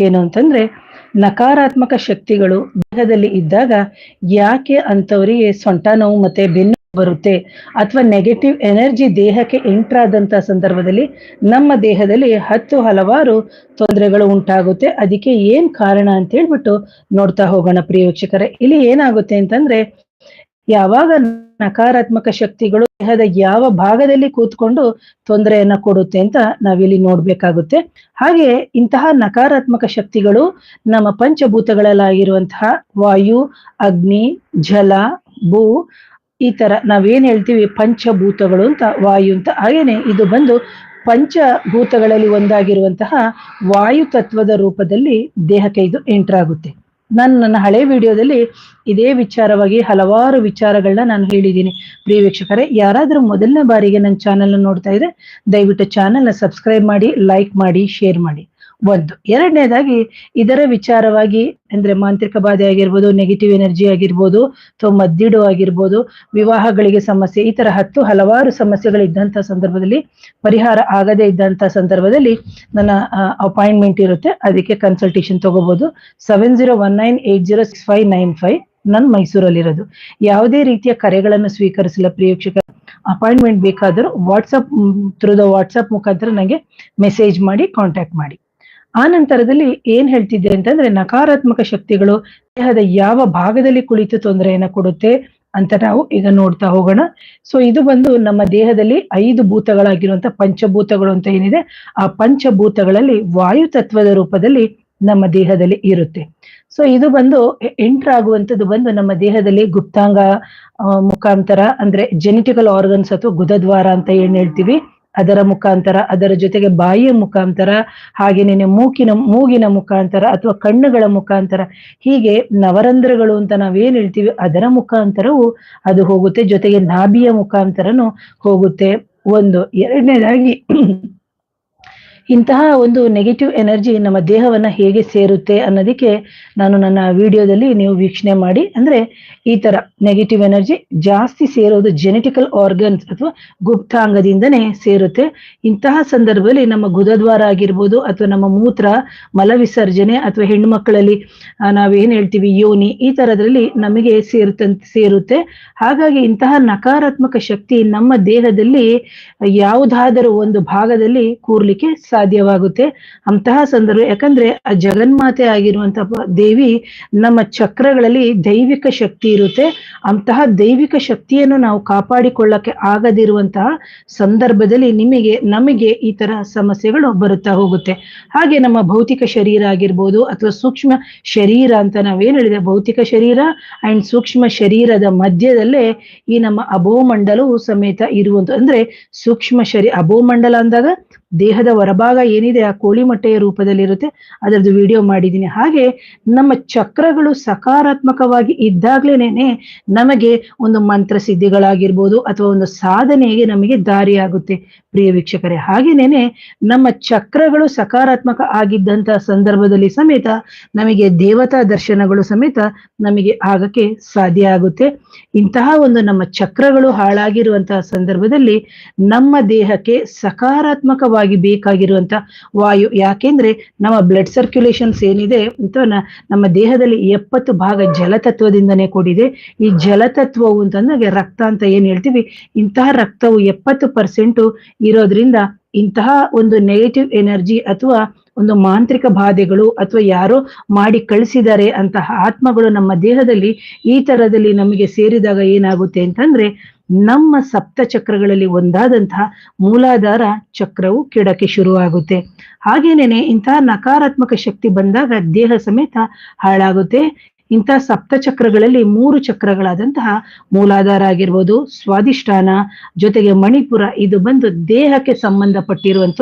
ಏನು ಅಂತಂದ್ರೆ, ನಕಾರಾತ್ಮಕ ಶಕ್ತಿಗಳು ದೇಹದಲ್ಲಿ ಇದ್ದಾಗ ಯಾಕೆ ಅಂತವರಿಗೆ ಸೊಂಟ ನೋವು ಮತ್ತೆ ಬೆನ್ನು ಬರುತ್ತೆ ಅಥವಾ ನೆಗೆಟಿವ್ ಎನರ್ಜಿ ದೇಹಕ್ಕೆ ಎಂಟರ್ ಆದಂತ ಸಂದರ್ಭದಲ್ಲಿ ನಮ್ಮ ದೇಹದಲ್ಲಿ ಹತ್ತು ಹಲವಾರು ತೊಂದರೆಗಳು ಉಂಟಾಗುತ್ತೆ. ಅದಕ್ಕೆ ಏನ್ ಕಾರಣ ಅಂತ ಹೇಳ್ಬಿಟ್ಟು ನೋಡ್ತಾ ಹೋಗೋಣ ಪ್ರಿಯ ಇಲ್ಲಿ ಏನಾಗುತ್ತೆ ಅಂತಂದ್ರೆ ಯಾವಾಗ ನಕಾರಾತ್ಮಕ ಶಕ್ತಿಗಳು ದೇಹದ ಯಾವ ಭಾಗದಲ್ಲಿ ಕೂತ್ಕೊಂಡು ತೊಂದರೆಯನ್ನ ಕೊಡುತ್ತೆ ಅಂತ ನಾವಿಲ್ಲಿ ನೋಡ್ಬೇಕಾಗುತ್ತೆ. ಹಾಗೆ ಇಂತಹ ನಕಾರಾತ್ಮಕ ಶಕ್ತಿಗಳು ನಮ್ಮ ಪಂಚಭೂತಗಳಲ್ಲಾಗಿರುವಂತಹ ವಾಯು, ಅಗ್ನಿ, ಜಲ, ಭೂ ಈ ತರ ನಾವೇನ್ ಹೇಳ್ತೀವಿ ಪಂಚಭೂತಗಳು ಅಂತ, ವಾಯು ಅಂತ. ಹಾಗೇನೆ ಇದು ಬಂದು ಪಂಚಭೂತಗಳಲ್ಲಿ ಒಂದಾಗಿರುವಂತಹ ವಾಯು ತತ್ವದ ರೂಪದಲ್ಲಿ ದೇಹಕ್ಕೆ ಇದು ಎಂಟರ್ ಆಗುತ್ತೆ. ನಾನು ನನ್ನ ಹಳೆ ವಿಡಿಯೋದಲ್ಲಿ ಇದೇ ವಿಚಾರವಾಗಿ ಹಲವಾರು ವಿಚಾರಗಳನ್ನ ನಾನು ಹೇಳಿದ್ದೀನಿ. ಪ್ರಿಯ ವೀಕ್ಷಕರೇ, ಯಾರಾದರೂ ಮೊದಲನೇ ಬಾರಿಗೆ ನನ್ನ ಚಾನೆಲ್ ನೋಡ್ತಾ ಇದ್ರೆ ದಯವಿಟ್ಟು ಚಾನೆಲ್ ಸಬ್ಸ್ಕ್ರೈಬ್ ಮಾಡಿ ಲೈಕ್ ಮಾಡಿ ಶೇರ್ ಮಾಡಿ. ಒಂದು. ಎರಡನೇದಾಗಿ, ಇದರ ವಿಚಾರವಾಗಿ, ಅಂದ್ರೆ ಮಾಂತ್ರಿಕ ಬಾಧೆ ಆಗಿರ್ಬೋದು ನೆಗೆಟಿವ್ ಎನರ್ಜಿ ಆಗಿರ್ಬೋದು ಅಥವಾ ಮದ್ದಿಡು ಆಗಿರ್ಬೋದು, ವಿವಾಹಗಳಿಗೆ ಸಮಸ್ಯೆ, ಈ ತರ ಹತ್ತು ಹಲವಾರು ಸಮಸ್ಯೆಗಳಿದ್ದಂಥ ಸಂದರ್ಭದಲ್ಲಿ, ಪರಿಹಾರ ಆಗದೇ ಇದ್ದಂತ ಸಂದರ್ಭದಲ್ಲಿ ನನ್ನ ಅಪಾಯಿಂಟ್ಮೆಂಟ್ ಇರುತ್ತೆ. ಅದಕ್ಕೆ ಕನ್ಸಲ್ಟೇಷನ್ ತಗೋಬಹುದು seven zero one nine eight zero six five nine five ನಾನು ಮೈಸೂರಲ್ಲಿರೋದು. ಯಾವುದೇ ರೀತಿಯ ಕರೆಗಳನ್ನು ಸ್ವೀಕರಿಸಿಲ್ಲ ಪ್ರಿಯಕ್ಷಕ ಅಪಾಯಿಂಟ್ಮೆಂಟ್ ಬೇಕಾದರೂ ವಾಟ್ಸಪ್ ಥ್ರೂ ದ ವಾಟ್ಸಪ್ ಮುಖಾಂತರ ನನಗೆ ಮೆಸೇಜ್ ಮಾಡಿ ಕಾಂಟ್ಯಾಕ್ಟ್ ಮಾಡಿ. ಆ ನಂತರದಲ್ಲಿ ಏನ್ ಹೇಳ್ತಿದ್ದೆ ಅಂತಂದ್ರೆ ನಕಾರಾತ್ಮಕ ಶಕ್ತಿಗಳು ದೇಹದ ಯಾವ ಭಾಗದಲ್ಲಿ ಕುಳಿತು ತೊಂದರೆಯನ್ನ ಕೊಡುತ್ತೆ ಅಂತ ನಾವು ಈಗ ನೋಡ್ತಾ ಹೋಗೋಣ. ಸೊ ಇದು ಬಂದು ನಮ್ಮ ದೇಹದಲ್ಲಿ ಐದು ಭೂತಗಳಾಗಿರುವಂತ ಪಂಚಭೂತಗಳು ಅಂತ ಏನಿದೆ, ಆ ಪಂಚಭೂತಗಳಲ್ಲಿ ವಾಯು ತತ್ವದ ರೂಪದಲ್ಲಿ ನಮ್ಮ ದೇಹದಲ್ಲಿ ಇರುತ್ತೆ. ಸೊ ಇದು ಬಂದು ಎಂಟರ್ ಆಗುವಂಥದ್ದು ಬಂದು ನಮ್ಮ ದೇಹದಲ್ಲಿ ಗುಪ್ತಾಂಗ ಮುಖಾಂತರ ಅಂದ್ರೆ ಜೆನೆಟಿಕಲ್ ಆರ್ಗನ್ಸ್ ಅಥವಾ ಗುದದ್ವಾರ ಅಂತ ಏನ್ ಹೇಳ್ತೀವಿ ಅದರ ಮುಖಾಂತರ, ಅದರ ಜೊತೆಗೆ ಬಾಯಿಯ ಮುಖಾಂತರ ಹಾಗೇನೆ ಮೂಕಿನ, ಮೂಗಿನ ಮುಖಾಂತರ ಅಥವಾ ಕಣ್ಣುಗಳ ಮುಖಾಂತರ, ಹೀಗೆ ನವರಂಧ್ರಗಳು ಅಂತ ನಾವೇನ್ ಹೇಳ್ತೀವಿ, ಅದರ ಮುಖಾಂತರವು ಅದು ಹೋಗುತ್ತೆ. ಜೊತೆಗೆ ನಾಭಿಯ ಮುಖಾಂತರನು ಹೋಗುತ್ತೆ. ಒಂದು ಎರಡನೇದಾಗಿ ಇಂತಹ ಒಂದು ನೆಗೆಟಿವ್ ಎನರ್ಜಿ ನಮ್ಮ ದೇಹವನ್ನ ಹೇಗೆ ಸೇರುತ್ತೆ ಅನ್ನೋದಕ್ಕೆ ನಾನು ನನ್ನ ವಿಡಿಯೋದಲ್ಲಿ ನೀವು ವೀಕ್ಷಣೆ ಮಾಡಿ. ಅಂದ್ರೆ ಈ ತರ ನೆಗೆಟಿವ್ ಎನರ್ಜಿ ಜಾಸ್ತಿ ಸೇರೋದು ಜೆನೆಟಿಕಲ್ ಆರ್ಗನ್ಸ್ ಅಥವಾ ಗುಪ್ತಾಂಗದಿಂದನೇ ಸೇರುತ್ತೆ. ಇಂತಹ ಸಂದರ್ಭದಲ್ಲಿ ನಮ್ಮ ಗುದದ್ವಾರ ಆಗಿರ್ಬೋದು ಅಥವಾ ನಮ್ಮ ಮೂತ್ರ, ಮಲ ವಿಸರ್ಜನೆ ಅಥವಾ ಹೆಣ್ಣು ಮಕ್ಕಳಲ್ಲಿ ನಾವೇನ್ ಹೇಳ್ತೀವಿ, ಯೋನಿ ಈ ತರದ್ರಲ್ಲಿ ನಮಗೆ ಸೇರುತ್ತಂತ ಸೇರುತ್ತೆ. ಹಾಗಾಗಿ ಇಂತಹ ನಕಾರಾತ್ಮಕ ಶಕ್ತಿ ನಮ್ಮ ದೇಹದಲ್ಲಿ ಯಾವುದಾದರೂ ಒಂದು ಭಾಗದಲ್ಲಿ ಕೂರ್ಲಿಕ್ಕೆ ಸಾಧ್ಯವಾಗುತ್ತೆ. ಅಂತಹ ಸಂದರ್ಭ ಯಾಕಂದ್ರೆ ಆ ಜಗನ್ಮಾತೆ ಆಗಿರುವಂತಹ ದೇವಿ ನಮ್ಮ ಚಕ್ರಗಳಲ್ಲಿ ದೈವಿಕ ಶಕ್ತಿ ಇರುತ್ತೆ. ಅಂತಹ ದೈವಿಕ ಶಕ್ತಿಯನ್ನು ನಾವು ಕಾಪಾಡಿಕೊಳ್ಳಕ್ಕೆ ಆಗದಿರುವಂತಹ ಸಂದರ್ಭದಲ್ಲಿ ನಿಮಗೆ, ನಮಗೆ ಈ ತರ ಸಮಸ್ಯೆಗಳು ಬರುತ್ತಾ ಹೋಗುತ್ತೆ. ಹಾಗೆ ನಮ್ಮ ಭೌತಿಕ ಶರೀರ ಆಗಿರ್ಬೋದು ಅಥವಾ ಸೂಕ್ಷ್ಮ ಶರೀರ ಅಂತ ನಾವೇನು ಹೇಳಿದೆ ಭೌತಿಕ ಶರೀರ ಅಂಡ್ ಸೂಕ್ಷ್ಮ ಶರೀರದ ಮಧ್ಯದಲ್ಲೇ ಈ ನಮ್ಮ ಅಭೋಮಂಡಲವು ಸಮೇತ ಇರುವಂತ ಅಂದ್ರೆ ಸೂಕ್ಷ್ಮ ಶರೀರ ಅಭೋಮಂಡಲ ಅಂದಾಗ ದೇಹದ ಹೊರಭಾಗ ಏನಿದೆ ಆ ಕೋಳಿ ಮೊಟ್ಟೆಯ ರೂಪದಲ್ಲಿರುತ್ತೆ, ಅದರದ್ದು ವಿಡಿಯೋ ಮಾಡಿದ್ದೀನಿ. ಹಾಗೆ ನಮ್ಮ ಚಕ್ರಗಳು ಸಕಾರಾತ್ಮಕವಾಗಿ ಇದ್ದಾಗ್ಲೇನೆ ನಮಗೆ ಒಂದು ಮಂತ್ರ ಸಿದ್ಧಿಗಳಾಗಿರ್ಬೋದು ಅಥವಾ ಒಂದು ಸಾಧನೆಗೆ ನಮಗೆ ದಾರಿಯಾಗುತ್ತೆ. ಪ್ರಿಯ ವೀಕ್ಷಕರೇ, ಹಾಗೇನೇನೆ ನಮ್ಮ ಚಕ್ರಗಳು ಸಕಾರಾತ್ಮಕ ಆಗಿದ್ದಂತ ಸಂದರ್ಭದಲ್ಲಿ ಸಮೇತ ನಮಗೆ ದೇವತಾ ದರ್ಶನಗಳು ಸಮೇತ ನಮಗೆ ಆಗಕ್ಕೆ ಸಾಧ್ಯ ಆಗುತ್ತೆ. ಇಂತಹ ಒಂದು ನಮ್ಮ ಚಕ್ರಗಳು ಹಾಳಾಗಿರುವಂತಹ ಸಂದರ್ಭದಲ್ಲಿ ನಮ್ಮ ದೇಹಕ್ಕೆ ಸಕಾರಾತ್ಮಕವಾಗಿ ಬೇಕಾಗಿರುವಂತ ವಾಯು, ಯಾಕೆಂದ್ರೆ ನಮ್ಮ ಬ್ಲಡ್ ಸರ್ಕ್ಯುಲೇಷನ್ಸ್ ಏನಿದೆ ಅಥವಾ ನಮ್ಮ ದೇಹದಲ್ಲಿ ಎಪ್ಪತ್ತು ಭಾಗ ಜಲತತ್ವದಿಂದನೇ ಕೂಡಿದೆ. ಈ ಜಲತತ್ವವು ಅಂತಂದಾಗ ರಕ್ತ ಅಂತ ಏನ್ ಹೇಳ್ತೀವಿ? ಇಂತಹ ರಕ್ತವು ಎಪ್ಪತ್ತು ಪರ್ಸೆಂಟ್ ಇರೋದ್ರಿಂದ ಇಂತಹ ಒಂದು ನೆಗೆಟಿವ್ ಎನರ್ಜಿ ಅಥವಾ ಒಂದು ಮಾಂತ್ರಿಕ ಬಾಧೆಗಳು ಅಥವಾ ಯಾರೋ ಮಾಡಿ ಕಳಿಸಿದ್ದಾರೆ ಅಂತಹ ಆತ್ಮಗಳು ನಮ್ಮ ದೇಹದಲ್ಲಿ ಈ ತರದಲ್ಲಿ ನಮಗೆ ಸೇರಿದಾಗ ಏನಾಗುತ್ತೆ ಅಂತಂದ್ರೆ ನಮ್ಮ ಸಪ್ತ ಚಕ್ರಗಳಲ್ಲಿ ಒಂದಾದಂತಹ ಮೂಲಾಧಾರ ಚಕ್ರವು ಕೆಡಕ್ಕೆ ಶುರುವಾಗುತ್ತೆ. ಹಾಗೇನೇನೆ ಇಂತಹ ನಕಾರಾತ್ಮಕ ಶಕ್ತಿ ಬಂದಾಗ ದೇಹ ಸಮೇತ ಹಾಳಾಗುತ್ತೆ. ಇಂತಹ ಸಪ್ತ ಚಕ್ರಗಳಲ್ಲಿ ಮೂರು ಚಕ್ರಗಳಾದಂತಹ ಮೂಲಾಧಾರ ಆಗಿರ್ಬೋದು ಸ್ವಾದಿಷ್ಠಾನ ಜೊತೆಗೆ ಮಣಿಪುರ, ಇದು ಬಂದು ದೇಹಕ್ಕೆ ಸಂಬಂಧಪಟ್ಟಿರುವಂತ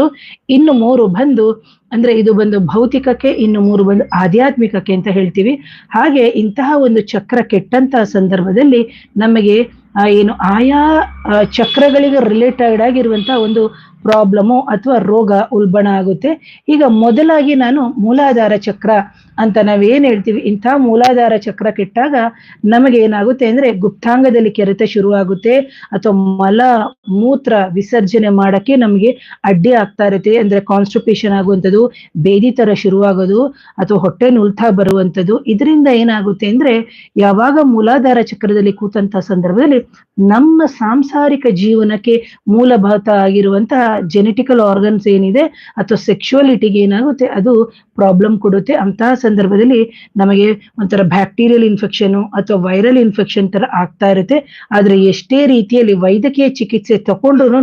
ಇನ್ನು ಮೂರು ಬಂದು, ಅಂದ್ರೆ ಇದು ಬಂದು ಭೌತಿಕಕ್ಕೆ, ಇನ್ನು ಮೂರು ಬಂದು ಆಧ್ಯಾತ್ಮಿಕಕ್ಕೆ ಅಂತ ಹೇಳ್ತೀವಿ. ಹಾಗೆ ಇಂತಹ ಒಂದು ಚಕ್ರ ಕೆಟ್ಟಂತಹ ಸಂದರ್ಭದಲ್ಲಿ ನಮಗೆ ಏನು ಆಯಾ ಚಕ್ರಗಳಿಗೆ ರಿಲೇಟೆಡ್ ಆಗಿರುವಂತಹ ಒಂದು ಪ್ರಾಬ್ಲಮು ಅಥವಾ ರೋಗ ಉಲ್ಬಣ ಆಗುತ್ತೆ. ಈಗ ಮೊದಲಾಗಿ ನಾನು ಮೂಲಾಧಾರ ಚಕ್ರ ಅಂತ ನಾವೇನ್ ಹೇಳ್ತೀವಿ? ಇಂಥ ಮೂಲಾಧಾರ ಚಕ್ರ ಕೆಟ್ಟಾಗ ನಮಗೆ ಏನಾಗುತ್ತೆ ಅಂದ್ರೆ ಗುಪ್ತಾಂಗದಲ್ಲಿ ಕೆರೆತ ಶುರುವಾಗುತ್ತೆ. ಅಥವಾ ಮಲ ಮೂತ್ರ ವಿಸರ್ಜನೆ ಮಾಡಕ್ಕೆ ನಮಗೆ ಅಡ್ಡಿ ಆಗ್ತಾ ಇರುತ್ತೆ. ಅಂದ್ರೆ ಕಾನ್ಸ್ಟಿಪೇಷನ್ ಆಗುವಂಥದ್ದು, ಬೇದಿ ತರ ಶುರುವಾಗೋದು, ಅಥವಾ ಹೊಟ್ಟೆ ನುಲ್ತಾ ಬರುವಂಥದ್ದು. ಇದರಿಂದ ಏನಾಗುತ್ತೆ ಅಂದ್ರೆ ಯಾವಾಗ ಮೂಲಾಧಾರ ಚಕ್ರದಲ್ಲಿ ಕೂತಂತ ಸಂದರ್ಭದಲ್ಲಿ ನಮ್ಮ ಸಾಂಸಾರಿಕ ಜೀವನಕ್ಕೆ ಮೂಲಭೂತ ಆಗಿರುವಂತಹ ಜೆನೆಟಿಕಲ್ ಆರ್ಗನ್ಸ್ ಏನಿದೆ ಅಥವಾ ಸೆಕ್ಷುವಲಿಟಿಗೆ ಏನಾಗುತ್ತೆ, ಅದು ಪ್ರಾಬ್ಲಮ್ ಕೊಡುತ್ತೆ. ಅಂತಹ ಸಂದರ್ಭದಲ್ಲಿ ನಮಗೆ ಒಂಥರ ಬ್ಯಾಕ್ಟೀರಿಯಲ್ ಇನ್ಫೆಕ್ಷನ್ ಅಥವಾ ವೈರಲ್ ಇನ್ಫೆಕ್ಷನ್ ತರ ಆಗ್ತಾ ಇರುತ್ತೆ. ಆದ್ರೆ ಎಷ್ಟೇ ರೀತಿಯಲ್ಲಿ ವೈದ್ಯಕೀಯ ಚಿಕಿತ್ಸೆ ತಗೊಂಡ್ರು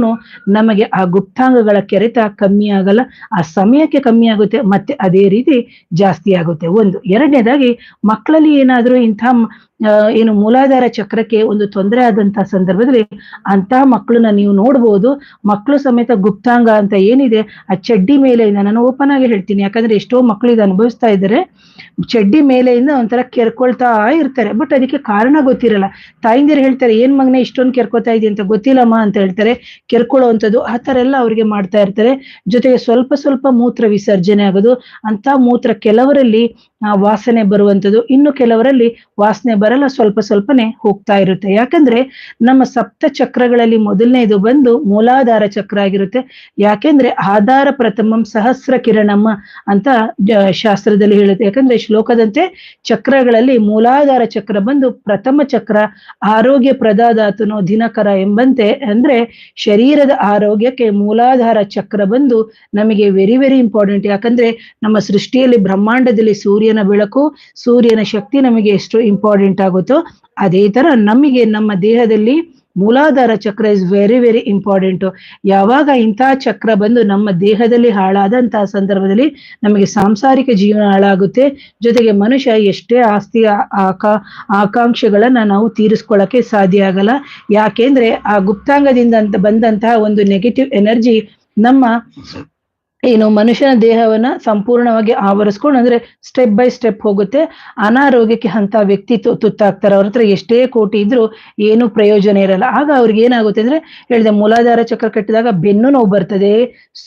ನಮಗೆ ಆ ಗುಪ್ತಾಂಗಗಳ ಕೆರೆತ ಕಮ್ಮಿ ಆಗಲ್ಲ, ಆ ಸಮಯಕ್ಕೆ ಕಮ್ಮಿ ಆಗುತ್ತೆ, ಮತ್ತೆ ಅದೇ ರೀತಿ ಜಾಸ್ತಿ ಆಗುತ್ತೆ. ಒಂದು ಎರಡನೇದಾಗಿ ಮಕ್ಕಳಲ್ಲಿ ಏನಾದರೂ ಇಂಥ ಏನು ಮೂಲಾಧಾರ ಚಕ್ರಕ್ಕೆ ಒಂದು ತೊಂದರೆ ಆದಂತಹ ಸಂದರ್ಭದಲ್ಲಿ ಅಂತ ಮಕ್ಕಳನ್ನ ನೀವು ನೋಡ್ಬೋದು. ಮಕ್ಕಳು ಸಮೇತ ಗುಪ್ತಾಂಗ ಅಂತ ಏನಿದೆ, ಆ ಚಡ್ಡಿ ಮೇಲೆಯಿಂದ ನಾನು ಓಪನ್ ಆಗಿ ಹೇಳ್ತೀನಿ. ಯಾಕಂದ್ರೆ ಎಷ್ಟೋ ಮಕ್ಕಳು ಇದು ಅನುಭವಿಸ್ತಾ ಇದ್ದಾರೆ. ಚಡ್ಡಿ ಮೇಲೆಯಿಂದ ಒಂಥರ ಕೆರ್ಕೊಳ್ತಾ ಇರ್ತಾರೆ. ಬಟ್ ಅದಕ್ಕೆ ಕಾರಣ ಗೊತ್ತಿರಲ್ಲ. ತಾಯಿಂದಿರು ಹೇಳ್ತಾರೆ, ಏನ್ ಮಗನೇ ಇಷ್ಟೊಂದು ಕೆರ್ಕೋತಾ ಇದೆ ಅಂತ ಗೊತ್ತಿಲ್ಲಮ್ಮ ಅಂತ ಹೇಳ್ತಾರೆ. ಕೆರ್ಕೊಳ್ಳುವಂಥದ್ದು ಆ ತರ ಎಲ್ಲ ಅವ್ರಿಗೆ ಮಾಡ್ತಾ ಇರ್ತಾರೆ. ಜೊತೆಗೆ ಸ್ವಲ್ಪ ಸ್ವಲ್ಪ ಮೂತ್ರ ವಿಸರ್ಜನೆ ಆಗೋದು. ಅಂತ ಮೂತ್ರ ಕೆಲವರಲ್ಲಿ ವಾಸನೆ ಬರುವಂಥದ್ದು. ಇನ್ನು ಕೆಲವರಲ್ಲಿ ವಾಸನೆ ಬರಲ್ಲ, ಸ್ವಲ್ಪ ಸ್ವಲ್ಪನೇ ಹೋಗ್ತಾ ಇರುತ್ತೆ. ಯಾಕಂದ್ರೆ ನಮ್ಮ ಸಪ್ತ ಚಕ್ರಗಳಲ್ಲಿ ಮೊದಲನೇದು ಬಂದು ಮೂಲಾಧಾರ ಚಕ್ರ ಆಗಿರುತ್ತೆ. ಯಾಕೆಂದ್ರೆ ಆಧಾರ ಪ್ರಥಮಂ ಸಹಸ್ರ ಕಿರಣಮ್ಮ ಅಂತ ಶಾಸ್ತ್ರದಲ್ಲಿ ಹೇಳುತ್ತೆ. ಯಾಕಂದ್ರೆ ಶ್ಲೋಕದಂತೆ ಚಕ್ರಗಳಲ್ಲಿ ಮೂಲಾಧಾರ ಚಕ್ರ ಬಂದು ಪ್ರಥಮ ಚಕ್ರ, ಆರೋಗ್ಯ ಪ್ರದಾದಾತನೋ ದಿನಕರ ಎಂಬಂತೆ ಅಂದ್ರೆ ಶರೀರದ ಆರೋಗ್ಯಕ್ಕೆ ಮೂಲಾಧಾರ ಚಕ್ರ ಬಂದು ನಮಗೆ ವೆರಿ ವೆರಿ ಇಂಪಾರ್ಟೆಂಟ್ ಯಾಕಂದ್ರೆ ನಮ್ಮ ಸೃಷ್ಟಿಯಲ್ಲಿ ಬ್ರಹ್ಮಾಂಡದಲ್ಲಿ ಸೂರ್ಯನ ಬೆಳಕು, ಸೂರ್ಯನ ಶಕ್ತಿ ನಮಗೆ ಎಷ್ಟು ಇಂಪಾರ್ಟೆಂಟ್ ಆಗುತ್ತೋ ಅದೇ ತರ ನಮಗೆ ನಮ್ಮ ದೇಹದಲ್ಲಿ ಮೂಲಾಧಾರ ಚಕ್ರ ಇಸ್ ವೆರಿ ವೆರಿ ಇಂಪಾರ್ಟೆಂಟ್ ಯಾವಾಗ ಇಂತಹ ಚಕ್ರ ಬಂದು ನಮ್ಮ ದೇಹದಲ್ಲಿ ಹಾಳಾದಂತಹ ಸಂದರ್ಭದಲ್ಲಿ ನಮಗೆ ಸಾಂಸಾರಿಕ ಜೀವನ ಹಾಳಾಗುತ್ತೆ, ಜೊತೆಗೆ ಮನುಷ್ಯ ಎಷ್ಟೇ ಆಸ್ತಿ, ಆಕಾ, ಆಕಾಂಕ್ಷೆಗಳನ್ನ ನಾವು ತೀರಿಸ್ಕೊಳ್ಳಕ್ಕೆ ಸಾಧ್ಯ ಆಗಲ್ಲ. ಯಾಕೆಂದ್ರೆ ಆ ಗುಪ್ತಾಂಗದಿಂದ ಬಂದಂತಹ ಒಂದು ನೆಗೆಟಿವ್ ಎನರ್ಜಿ ನಮ್ಮ ಏನು ಮನುಷ್ಯನ ದೇಹವನ್ನ ಸಂಪೂರ್ಣವಾಗಿ ಆವರಿಸ್ಕೊಂಡು, ಅಂದ್ರೆ ಸ್ಟೆಪ್ ಬೈ ಸ್ಟೆಪ್ ಹೋಗುತ್ತೆ. ಅನಾರೋಗ್ಯಕ್ಕೆ ಅಂತ ವ್ಯಕ್ತಿ ತುತ್ತಾಗ್ತಾರೆ. ಅವ್ರ ಹತ್ರ ಎಷ್ಟೇ ಕೋಟಿ ಇದ್ರೂ ಏನು ಪ್ರಯೋಜನ ಇರಲ್ಲ. ಆಗ ಅವ್ರಿಗೆ ಏನಾಗುತ್ತೆ ಅಂದ್ರೆ, ಹೇಳಿದೆ ಮೂಲಾಧಾರ ಚಕ್ರ ಕಟ್ಟಿದಾಗ ಬೆನ್ನು ನೋವು ಬರ್ತದೆ,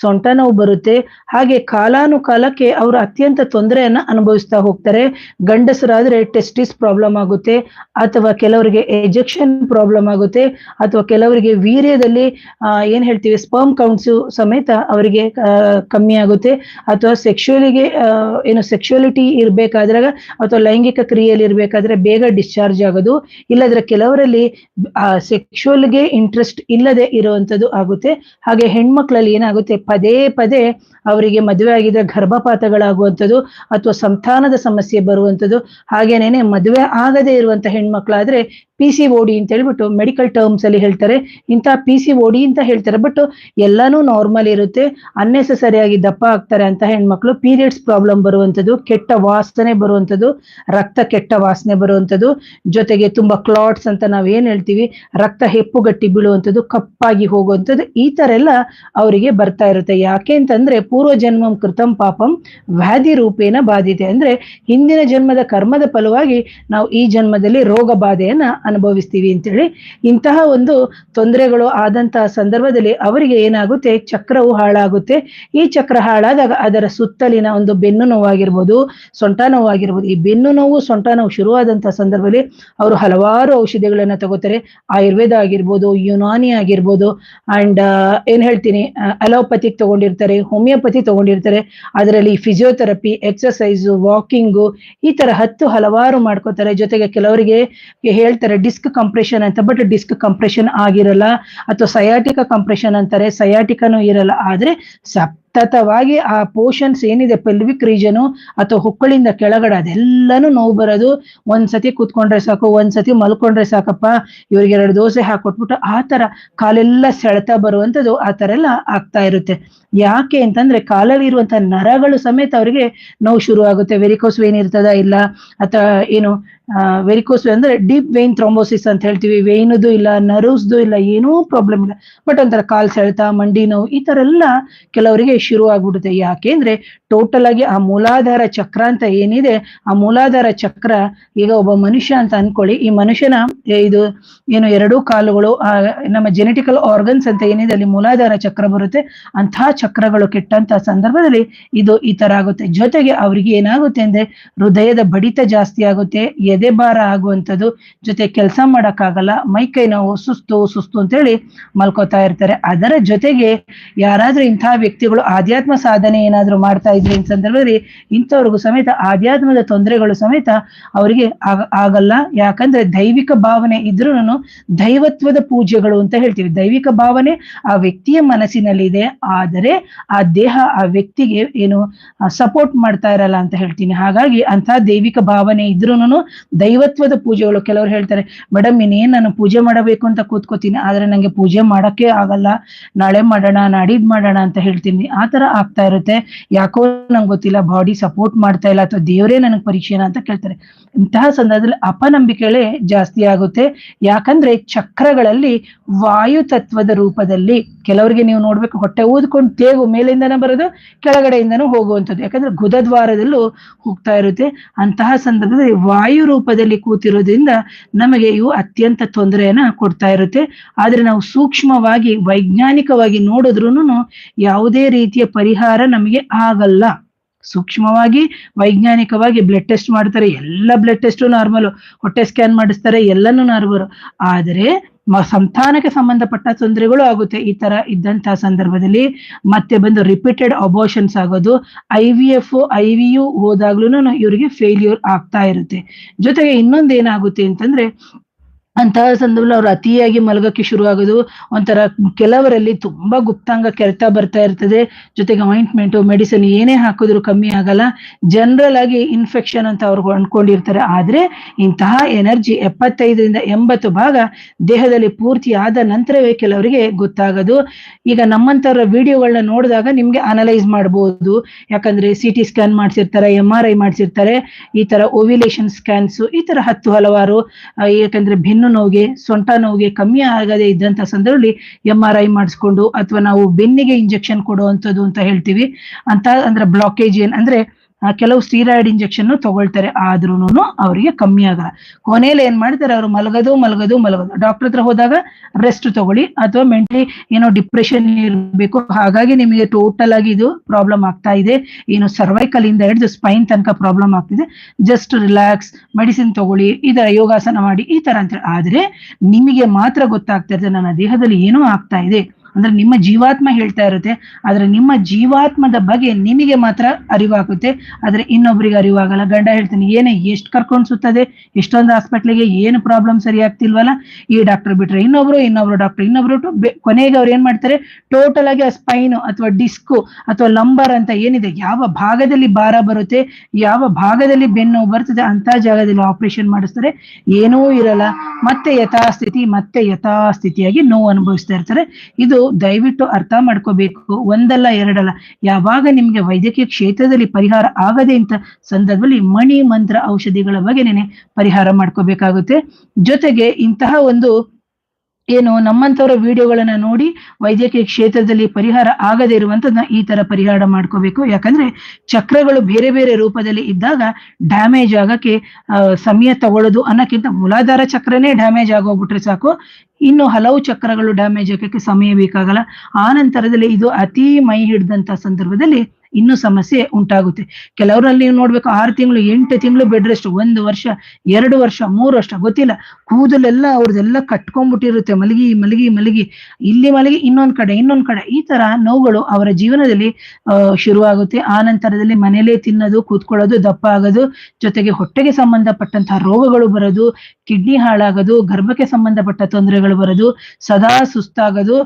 ಸೊಂಟ ನೋವು ಬರುತ್ತೆ. ಹಾಗೆ ಕಾಲಾನುಕಾಲಕ್ಕೆ ಅವರು ಅತ್ಯಂತ ತೊಂದರೆಯನ್ನ ಅನುಭವಿಸ್ತಾ ಹೋಗ್ತಾರೆ. ಗಂಡಸರಾದ್ರೆ ಟೆಸ್ಟಿಸ್ ಪ್ರಾಬ್ಲಮ್ ಆಗುತ್ತೆ, ಅಥವಾ ಕೆಲವರಿಗೆ ಎಜೆಕ್ಷನ್ ಪ್ರಾಬ್ಲಮ್ ಆಗುತ್ತೆ, ಅಥವಾ ಕೆಲವರಿಗೆ ವೀರ್ಯದಲ್ಲಿ ಏನ್ ಹೇಳ್ತೀವಿ ಸ್ಪರ್ಮ್ ಕೌಂಟ್ಸ್ ಸಮೇತ ಅವರಿಗೆ ಕಮ್ಮಿ ಆಗುತ್ತೆ. ಅಥವಾ ಸೆಕ್ಷುವಲಿಗೆ ಏನು ಸೆಕ್ಷುವಲಿಟಿ ಇರ್ಬೇಕಾದ್ರಾಗ ಅಥವಾ ಲೈಂಗಿಕ ಕ್ರಿಯೆಯಲ್ಲಿ ಇರ್ಬೇಕಾದ್ರೆ ಬೇಗ ಡಿಸ್ಚಾರ್ಜ್ ಆಗೋದು. ಇಲ್ಲದ್ರೆ ಕೆಲವರಲ್ಲಿ, ಆ ಸೆಕ್ಷುವಲ್ಗೆ ಇಂಟ್ರೆಸ್ಟ್ ಇಲ್ಲದೆ ಇರುವಂತದ್ದು ಆಗುತ್ತೆ. ಹಾಗೆ ಹೆಣ್ಮಕ್ಳಲ್ಲಿ ಏನಾಗುತ್ತೆ? ಪದೇ ಪದೇ ಅವರಿಗೆ ಮದುವೆ ಆಗಿದ್ರೆ ಗರ್ಭಪಾತಗಳಾಗುವಂಥದ್ದು ಅಥವಾ ಸಂತಾನದ ಸಮಸ್ಯೆ ಬರುವಂಥದ್ದು. ಹಾಗೇನೇನೆ ಮದುವೆ ಆಗದೆ ಇರುವಂತ ಹೆಣ್ಮಕ್ಳಾದ್ರೆ ಪಿ ಸಿ ಓಡಿ ಅಂತ ಹೇಳ್ಬಿಟ್ಟು ಮೆಡಿಕಲ್ ಟರ್ಮ್ಸ್ ಅಲ್ಲಿ ಹೇಳ್ತಾರೆ. ಇಂಥ ಪಿ ಸಿ ಓಡಿ ಅಂತ ಹೇಳ್ತಾರೆ. ಬಟ್ ಎಲ್ಲಾನು ನಾರ್ಮಲ್ ಇರುತ್ತೆ. ಅನ್ನೆಸೆಸರಿ ಆಗಿ ದಪ್ಪ ಆಗ್ತಾರೆ ಅಂತ ಹೆಣ್ಮಕ್ಳು. ಪೀರಿಯಡ್ಸ್ ಪ್ರಾಬ್ಲಮ್ ಬರುವಂಥದ್ದು, ಕೆಟ್ಟ ವಾಸನೆ ಬರುವಂಥದ್ದು, ರಕ್ತ ಕೆಟ್ಟ ವಾಸನೆ ಬರುವಂಥದ್ದು, ಜೊತೆಗೆ ತುಂಬಾ ಕ್ಲಾಟ್ಸ್ ಅಂತ ನಾವ್ ಏನ್ ಹೇಳ್ತೀವಿ, ರಕ್ತ ಹೆಪ್ಪುಗಟ್ಟಿ ಬೀಳುವಂಥದ್ದು, ಕಪ್ಪಾಗಿ ಹೋಗುವಂಥದ್ದು, ಈ ತರ ಎಲ್ಲ ಅವರಿಗೆ ಬರ್ತಾ ಇರುತ್ತೆ. ಯಾಕೆ ಅಂತಂದ್ರೆ ಪೂರ್ವ ಜನ್ಮಂ ಕೃತಂ ಪಾಪಂ ವ್ಯಾಧಿ ರೂಪೇನ ಬಾಧಿತೆ. ಅಂದ್ರೆ ಹಿಂದಿನ ಜನ್ಮದ ಕರ್ಮದ ಫಲವಾಗಿ ನಾವು ಈ ಜನ್ಮದಲ್ಲಿ ರೋಗ ಬಾಧೆಯನ್ನ ಅನುಭವಿಸ್ತೀವಿ ಅಂತೇಳಿ ಇಂತಹ ಒಂದು ತೊಂದರೆಗಳು ಆದಂತಹ ಸಂದರ್ಭದಲ್ಲಿ ಅವರಿಗೆ ಏನಾಗುತ್ತೆ? ಚಕ್ರವು ಹಾಳಾಗುತ್ತೆ. ಈ ಚಕ್ರ ಹಾಳಾದಾಗ ಅದರ ಸುತ್ತಲಿನ ಒಂದು ಬೆನ್ನು ನೋವಾಗಿರ್ಬೋದು, ಸೊಂಟ ನೋವಾಗಿರ್ಬೋದು. ಈ ಬೆನ್ನು ನೋವು, ಸೊಂಟ ನೋವು ಶುರುವಾದಂತಹ ಸಂದರ್ಭದಲ್ಲಿ ಅವರು ಹಲವಾರು ಔಷಧಿಗಳನ್ನ ತಗೋತಾರೆ. ಆಯುರ್ವೇದ ಆಗಿರ್ಬೋದು, ಯುನಾನಿ ಆಗಿರ್ಬೋದು, ಅಂಡ್ ಏನ್ ಹೇಳ್ತೀನಿ ಅಲೋಪತಿಕ್ ತಗೊಂಡಿರ್ತಾರೆ, ಹೋಮಿಯೋಪತಿ ತಗೊಂಡಿರ್ತಾರೆ. ಅದರಲ್ಲಿ ಫಿಸಿಯೋಥೆರಪಿ ಎಕ್ಸಸೈಸು ವಾಕಿಂಗು ಈ ತರ ಹತ್ತು ಹಲವಾರು ಮಾಡ್ಕೋತಾರೆ. ಜೊತೆಗೆ ಕೆಲವರಿಗೆ ಹೇಳ್ತಾರೆ ಡಿಸ್ಕ್ ಕಂಪ್ರೆಷನ್ ಅಂತ ಬಟ್ ಡಿಸ್ಕ್ ಕಂಪ್ರೆಷನ್ ಆಗಿರಲ್ಲ ಅಥವಾ ಸಯಾಟಿಕ ಕಂಪ್ರೆಷನ್ ಅಂತಾರೆ ಸಯಾಟಿಕನೂ ಇರಲ್ಲ ಆದ್ರೆ ಸತತವಾಗಿ ಆ ಪೋರ್ಷನ್ಸ್ ಏನಿದೆ ಪೆಲ್ವಿಕ್ ರೀಜನು ಅಥವಾ ಹೊಕ್ಕಳಿಂದ ಕೆಳಗಡೆ ಅದೆಲ್ಲಾನು ನೋವು ಬರೋದು. ಒಂದ್ಸತಿ ಕೂತ್ಕೊಂಡ್ರೆ ಸಾಕು, ಒಂದ್ಸತಿ ಮಲ್ಕೊಂಡ್ರೆ ಸಾಕಪ್ಪ, ಇವ್ರಿಗೆ ಎರಡು ದೋಸೆ ಹಾಕೊಟ್ಬಿಟ್ಟು ಆ ತರ ಕಾಲೆಲ್ಲ ಸೆಳೆತ ಬರುವಂತದ್ದು ಆ ತರ ಎಲ್ಲ ಆಗ್ತಾ ಇರುತ್ತೆ. ಯಾಕೆ ಅಂತಂದ್ರೆ ಕಾಲಲ್ಲಿ ಇರುವಂತಹ ನರಗಳು ಸಮೇತ ಅವರಿಗೆ ನೋವು ಶುರು ಆಗುತ್ತೆ. ವೆರಿಕೋಸ್ ವೇನ್ ಇರ್ತದ ಇಲ್ಲ, ಅಥವಾ ಏನು ವೆರಿಕೋಸ್ ಅಂದ್ರೆ ಡೀಪ್ ವೇನ್ ಥ್ರೋಂಬೋಸಿಸ್ ಅಂತ ಹೇಳ್ತೀವಿ. ವೇನದು ಇಲ್ಲ ನರ್ವ್ಸ್ದು ಇಲ್ಲ, ಏನೂ ಪ್ರಾಬ್ಲಮ್ ಇಲ್ಲ. ಬಟ್ ಒಂಥರ ಕಾಲ್ ಸೆಳೆತ, ಮಂಡಿ ನೋವು ಈ ತರ ಎಲ್ಲ ಕೆಲವರಿಗೆ ಶುರು ಆಗ್ಬಿಡುತ್ತೆ ಯಾಕೆಂದ್ರೆ ಟೋಟಲ್ ಆಗಿ ಆ ಮೂಲಾಧಾರ ಚಕ್ರ ಅಂತ ಏನಿದೆ, ಆ ಮೂಲಾಧಾರ ಚಕ್ರ ಈಗ ಒಬ್ಬ ಮನುಷ್ಯ ಅಂತ ಅನ್ಕೊಳ್ಳಿ. ಈ ಮನುಷ್ಯನ ಇದು ಏನು ಎರಡೂ ಕಾಲುಗಳು, ಆ, ನಮ್ಮ ಜೆನೆಟಿಕಲ್ ಆರ್ಗನ್ಸ್ ಅಂತ ಏನಿದೆ, ಅಲ್ಲಿ ಮೂಲಾಧಾರ ಚಕ್ರ ಬರುತ್ತೆ. ಅಂತಹ ಚಕ್ರಗಳು ಕೆಟ್ಟಂತಹ ಸಂದರ್ಭದಲ್ಲಿ ಇದು ಈ ತರ ಆಗುತ್ತೆ. ಜೊತೆಗೆ ಅವ್ರಿಗೆ ಏನಾಗುತ್ತೆ ಅಂದ್ರೆ ಹೃದಯದ ಬಡಿತ ಜಾಸ್ತಿ ಆಗುತ್ತೆ, ಎದೆ ಭಾರ ಆಗುವಂಥದ್ದು, ಜೊತೆ ಕೆಲಸ ಮಾಡಕ್ಕಾಗಲ್ಲ, ಮೈ ಕೈ ನೋವು, ಸುಸ್ತು ಸುಸ್ತು ಅಂತೇಳಿ ಮಲ್ಕೋತಾ ಇರ್ತಾರೆ. ಅದರ ಜೊತೆಗೆ ಯಾರಾದ್ರೂ ಇಂತಹ ವ್ಯಕ್ತಿಗಳು ಆಧ್ಯಾತ್ಮ ಸಾಧನೆ ಏನಾದರೂ ಮಾಡ್ತಾ ಇದ್ರಿ ಅಂತ ಸಂದರ್ಭದಲ್ಲಿ ಇಂಥವ್ರಿಗೂ ಸಮೇತ ಆಧ್ಯಾತ್ಮದ ತೊಂದರೆಗಳು ಸಮೇತ ಅವರಿಗೆ ಆಗ- ಆಗಲ್ಲ. ಯಾಕಂದ್ರೆ ದೈವಿಕ ಭಾವನೆ ಇದ್ರೂ ದೈವತ್ವದ ಪೂಜೆಗಳು ಅಂತ ಹೇಳ್ತೀವಿ. ದೈವಿಕ ಭಾವನೆ ಆ ವ್ಯಕ್ತಿಯ ಮನಸ್ಸಿನಲ್ಲಿದೆ. ಆದರೆ ಆ ದೇಹ ಆ ವ್ಯಕ್ತಿಗೆ ಏನು ಸಪೋರ್ಟ್ ಮಾಡ್ತಾ ಇರಲ್ಲ ಅಂತ ಹೇಳ್ತೀನಿ. ಹಾಗಾಗಿ ಅಂತ ದೈವಿಕ ಭಾವನೆ ಇದ್ರೂ ದೈವತ್ವದ ಪೂಜೆಗಳು ಕೆಲವರು ಹೇಳ್ತಾರೆ ಮೇಡಮ್ ಇನ್ನೇನ್ ನಾನು ಪೂಜೆ ಮಾಡಬೇಕು ಅಂತ ಕೂತ್ಕೋತೀನಿ. ಆದ್ರೆ ನಂಗೆ ಪೂಜೆ ಮಾಡಕ್ಕೆ ಆಗಲ್ಲ. ನಾಳೆ ಮಾಡೋಣ ನಾಡಿದ್ ಮಾಡೋಣ ಅಂತ ಹೇಳ್ತೀನಿ. ಆ ತರ ಆಗ್ತಾ ಇರುತ್ತೆ. ಯಾಕೋ ನಂಗೆ ಗೊತ್ತಿಲ್ಲ ಬಾಡಿ ಸಪೋರ್ಟ್ ಮಾಡ್ತಾ ಇಲ್ಲ ಅಥವಾ ದೇವರೇ ನನಗೆ ಪರೀಕ್ಷೆನ ಅಂತ ಕೇಳ್ತಾರೆ. ಇಂತಹ ಸಂದರ್ಭದಲ್ಲಿ ಅಪನಂಬಿಕೆಗಳೇ ಜಾಸ್ತಿ ಆಗುತ್ತೆ. ಯಾಕಂದ್ರೆ ಚಕ್ರಗಳಲ್ಲಿ ವಾಯು ತತ್ವದ ರೂಪದಲ್ಲಿ ಕೆಲವರಿಗೆ ನೀವು ನೋಡ್ಬೇಕು, ಹೊಟ್ಟೆ ಊದ್ಕೊಂಡು ತೇಗು ಮೇಲಿಂದನೇ ಬರೋದು, ಕೆಳಗಡೆಯಿಂದನೂ ಹೋಗುವಂಥದ್ದು. ಯಾಕಂದ್ರೆ ಗುದದ್ವಾರದಲ್ಲೂ ಹೋಗ್ತಾ ಇರುತ್ತೆ. ಅಂತಹ ಸಂದರ್ಭದಲ್ಲಿ ವಾಯು ರೂಪದಲ್ಲಿ ಕೂತಿರೋದ್ರಿಂದ ನಮಗೆ ಇವು ಅತ್ಯಂತ ತೊಂದರೆಯನ್ನ ಕೊಡ್ತಾ ಇರುತ್ತೆ. ಆದ್ರೆ ನಾವು ಸೂಕ್ಷ್ಮವಾಗಿ, ವೈಜ್ಞಾನಿಕವಾಗಿ ನೋಡಿದ್ರು ಯಾವುದೇ ರೀತಿಯ ಪರಿಹಾರ ನಮಗೆ ಆಗಲ್ಲ. ಸೂಕ್ಷ್ಮವಾಗಿ, ವೈಜ್ಞಾನಿಕವಾಗಿ ಬ್ಲಡ್ ಟೆಸ್ಟ್ ಮಾಡ್ತಾರೆ. ಎಲ್ಲ ಬ್ಲಡ್ ಟೆಸ್ಟ್ ನಾರ್ಮಲ್ ಹೊಟ್ಟೆ ಸ್ಕ್ಯಾನ್ ಮಾಡಿಸ್ತಾರೆ. ಎಲ್ಲನೂ ನಾರ್ಮಲ್ ಆದರೆ ಸಂತಾನಕ್ಕೆ ಸಂಬಂಧಪಟ್ಟ ತೊಂದರೆಗಳು ಆಗುತ್ತೆ. ಈ ತರ ಇದ್ದಂತಹ ಸಂದರ್ಭದಲ್ಲಿ ಮತ್ತೆ ಬಂದು ರಿಪೀಟೆಡ್ ಅಬೋಷನ್ಸ್ ಆಗೋದು I V F I V U ಹೋದಾಗ್ಲೂ ಇವರಿಗೆ ಫೇಲ್ಯೂರ್ ಆಗ್ತಾ ಇರುತ್ತೆ. ಜೊತೆಗೆ ಇನ್ನೊಂದು ಏನಾಗುತ್ತೆ ಅಂತಂದ್ರೆ ಅಂತಹ ಸಂದರ್ಭದಲ್ಲಿ ಅವ್ರು ಅತಿಯಾಗಿ ಮಲಗಕ್ಕೆ ಶುರು ಆಗೋದು ಒಂಥರ ಕೆಲವರಲ್ಲಿ ತುಂಬಾ ಗುಪ್ತಾಂಗ ಕೆರೆತ ಬರ್ತಾ ಇರ್ತದೆ. ಜೊತೆಗೆ ಅಯಿಂಟ್ಮೆಂಟ್ ಮೆಡಿಸಿನ್ ಏನೇ ಹಾಕಿದ್ರು ಕಮ್ಮಿ ಆಗಲ್ಲ. ಜನರಲ್ ಆಗಿ ಇನ್ಫೆಕ್ಷನ್ ಅಂತ ಅವ್ರು ಅನ್ಕೊಂಡಿರ್ತಾರೆ ಆದ್ರೆ ಇಂತಹ ಎನರ್ಜಿ ಎಪ್ಪತ್ತೈದರಿಂದ ಎಂಬತ್ತು ಭಾಗ ದೇಹದಲ್ಲಿ ಪೂರ್ತಿ ಆದ ನಂತರವೇ ಕೆಲವರಿಗೆ ಗೊತ್ತಾಗೋದು. ಈಗ ನಮ್ಮಂತರ ವಿಡಿಯೋಗಳನ್ನ ನೋಡಿದಾಗ ನಿಮ್ಗೆ ಅನಲೈಸ್ ಮಾಡಬಹುದು ಯಾಕಂದ್ರೆ ಸಿ ಟಿ ಸ್ಕ್ಯಾನ್ ಮಾಡಿಸಿರ್ತಾರೆ ಎಂ ಆರ್ ಐ ಮಾಡಿಸಿರ್ತಾರೆ. ಈ ತರ ಓವಿಲೇಷನ್ ಸ್ಕ್ಯಾನ್ಸ್ ಈ ತರ ಹತ್ತು ಹಲವಾರು ಯಾಕಂದ್ರೆ ಯಾಕಂದ್ರೆ ಬೆನ್ನು ನೋವಿಗೆ, ಸೊಂಟ ನೋವಿಗೆ ಕಮ್ಮಿ ಆಗದೆ ಇದ್ದಂತ ಸಂದರ್ಭದಲ್ಲಿ ಎಂ ಆರ್ ಐ ಮಾಡಿಸ್ಕೊಂಡು ಅಥವಾ ನಾವು ಬೆನ್ನಿಗೆ ಇಂಜೆಕ್ಷನ್ ಕೊಡುವಂಥದ್ದು ಅಂತ ಹೇಳ್ತೀವಿ. ಅಂತ ಅಂದ್ರೆ ಬ್ಲಾಕೇಜ್ ಏನ್ ಅಂದ್ರೆ ಕೆಲವು ಸ್ಟೀರಾಯ್ಡ್ ಇಂಜೆಕ್ಷನ್ ತಗೊಳ್ತಾರೆ. ಆದ್ರೂನು ಅವರಿಗೆ ಕಮ್ಮಿ ಆಗಲ್ಲ. ಕೊನೆಯಲ್ಲಿ ಏನ್ ಮಾಡ್ತಾರೆ ಅವ್ರು? ಮಲಗದು ಮಲಗದು ಮಲಗದು. ಡಾಕ್ಟರ್ ಹತ್ರ ಹೋದಾಗ ರೆಸ್ಟ್ ತಗೊಳ್ಳಿ. ಅಥವಾ ಮೆಂಟಲಿ ಏನೋ ಡಿಪ್ರೆಷನ್ ಇರಬೇಕು. ಹಾಗಾಗಿ ನಿಮಗೆ ಟೋಟಲ್ ಆಗಿ ಇದು ಪ್ರಾಬ್ಲಮ್ ಆಗ್ತಾ ಇದೆ. ಏನು ಸರ್ವೈಕಲ್ ಇಂದ ಹಿಡಿದು ಸ್ಪೈನ್ ತನಕ ಪ್ರಾಬ್ಲಮ್ ಆಗ್ತಿದೆ. ಜಸ್ಟ್ ರಿಲ್ಯಾಕ್ಸ್ ಮೆಡಿಸಿನ್ ತಗೊಳ್ಳಿ ತರ ಯೋಗಾಸನ ಮಾಡಿ, ಈ ತರ ಅಂತ ಆದ್ರೆ ನಿಮಗೆ ಮಾತ್ರ ಗೊತ್ತಾಗ್ತಾ ಇರ್ತದೆ, ನನ್ನ ದೇಹದಲ್ಲಿ ಏನೋ ಆಗ್ತಾ ಇದೆ. ಅಂದ್ರೆ ನಿಮ್ಮ ಜೀವಾತ್ಮ ಹೇಳ್ತಾ ಇರುತ್ತೆ, ಆದ್ರೆ ನಿಮ್ಮ ಜೀವಾತ್ಮದ ಬಗ್ಗೆ ನಿಮಗೆ ಮಾತ್ರ ಅರಿವಾಗುತ್ತೆ, ಆದ್ರೆ ಇನ್ನೊಬ್ರಿಗೆ ಅರಿವಾಗಲ್ಲ. ಗಂಡ ಹೇಳ್ತೀನಿ, ಏನೇ ಎಷ್ಟು ಕರ್ಕೊಂಡು ಸುತ್ತದೆ ಎಷ್ಟೊಂದು ಹಾಸ್ಪಿಟ್ಲಿಗೆ ಏನು ಪ್ರಾಬ್ಲಮ್ ಸರಿ ಆಗ್ತಿಲ್ವಲ್ಲ? ಈ ಡಾಕ್ಟರ್ ಬಿಟ್ರೆ ಇನ್ನೊಬ್ರು ಇನ್ನೊಬ್ರು ಡಾಕ್ಟರ್ ಇನ್ನೊಬ್ರು ಕೊನೆಗೆ ಅವ್ರು ಏನ್ ಮಾಡ್ತಾರೆ? ಟೋಟಲ್ ಆಗಿ ಆ ಸ್ಪೈನ್ ಅಥವಾ ಡಿಸ್ಕು ಅಥವಾ ಲಂಬರ್ ಅಂತ ಏನಿದೆ, ಯಾವ ಭಾಗದಲ್ಲಿ ಭಾರ ಬರುತ್ತೆ, ಯಾವ ಭಾಗದಲ್ಲಿ ಬೆನ್ನು ಬರ್ತದೆ ಅಂತ ಜಾಗದಲ್ಲಿ ಆಪರೇಷನ್ ಮಾಡಿಸ್ತಾರೆ. ಏನೂ ಇರಲ್ಲ. ಮತ್ತೆ ಯಥಾಸ್ಥಿತಿ, ಮತ್ತೆ ಯಥಾಸ್ಥಿತಿಯಾಗಿ ನೋವು ಅನುಭವಿಸ್ತಾ ಇರ್ತಾರೆ. ಇದು ದಯವಿಟ್ಟು ಅರ್ಥ ಮಾಡ್ಕೋಬೇಕು. ಒಂದಲ್ಲ, ಎರಡಲ್ಲ. ಯಾವಾಗ ನಿಮ್ಗೆ ವೈದ್ಯಕೀಯ ಕ್ಷೇತ್ರದಲ್ಲಿ ಪರಿಹಾರ ಆಗದೆ ಇಂತ ಸಂದರ್ಭದಲ್ಲಿ ಮಣಿ ಮಂತ್ರ ಔಷಧಿಗಳ ಬಗ್ಗೆ ನೆನೆ ಪರಿಹಾರ ಮಾಡ್ಕೋಬೇಕಾಗುತ್ತೆ. ಜೊತೆಗೆ ಇಂತಹ ಒಂದು ಏನು ನಮ್ಮಂತವರ ವಿಡಿಯೋಗಳನ್ನ ನೋಡಿ ವೈದ್ಯಕೀಯ ಕ್ಷೇತ್ರದಲ್ಲಿ ಪರಿಹಾರ ಆಗದೆ ಇರುವಂತದ್ನ ಈ ತರ ಪರಿಹಾರ ಮಾಡ್ಕೋಬೇಕು. ಯಾಕಂದ್ರೆ ಚಕ್ರಗಳು ಬೇರೆ ಬೇರೆ ರೂಪದಲ್ಲಿ ಇದ್ದಾಗ ಡ್ಯಾಮೇಜ್ ಆಗಕ್ಕೆ ಸಮಯ ತಗೊಳ್ಳೋದು ಅನ್ನಕ್ಕಿಂತ ಮೂಲಾಧಾರ ಚಕ್ರನೇ ಡ್ಯಾಮೇಜ್ ಆಗೋಗ್ಬಿಟ್ರೆ ಸಾಕು. ಇನ್ನು ಹಲವು ಚಕ್ರಗಳು ಡ್ಯಾಮೇಜ್ ಆಗಕ್ಕೆ ಸಮಯ ಬೇಕಾಗಲ್ಲ. ಆ ನಂತರದಲ್ಲಿ ಇದು ಅತಿ ಮೈ ಹಿಡ್ದಂತ ಸಂದರ್ಭದಲ್ಲಿ ಇನ್ನೂ ಸಮಸ್ಯೆ ಉಂಟಾಗುತ್ತೆ. ಕೆಲವರಲ್ಲಿ ನೀವು ನೋಡ್ಬೇಕು ಆರು ತಿಂಗಳು, ಎಂಟು ತಿಂಗಳು ಬೆಡ್ ರೆಸ್ಟ್ ಒಂದು ವರ್ಷ, ಎರಡು ವರ್ಷ, ಮೂರು ವರ್ಷ, ಗೊತ್ತಿಲ್ಲ. ಕೂದಲೆಲ್ಲ ಅವ್ರದ್ದೆಲ್ಲ ಕಟ್ಕೊಂಡ್ಬಿಟ್ಟಿರುತ್ತೆ, ಮಲಗಿ ಮಲಗಿ ಮಲಗಿ. ಇಲ್ಲಿ ಮಲಗಿ, ಇನ್ನೊಂದ್ ಕಡೆ ಇನ್ನೊಂದ್ ಕಡೆ. ಈ ತರ ನೋವುಗಳು ಅವರ ಜೀವನದಲ್ಲಿ ಶುರುವಾಗುತ್ತೆ. ಆ ನಂತರದಲ್ಲಿ ಮನೇಲೇ ತಿನ್ನೋದು, ಕೂತ್ಕೊಳ್ಳೋದು, ದಪ್ಪ ಆಗೋದು, ಜೊತೆಗೆ ಹೊಟ್ಟೆಗೆ ಸಂಬಂಧಪಟ್ಟಂತಹ ರೋಗಗಳು ಬರೋದು, ಕಿಡ್ನಿ ಹಾಳಾಗೋದು, ಗರ್ಭಕ್ಕೆ ಸಂಬಂಧಪಟ್ಟ ತೊಂದರೆಗಳು ಬರೋದು, ಸದಾ ಸುಸ್ತಾಗೋದು,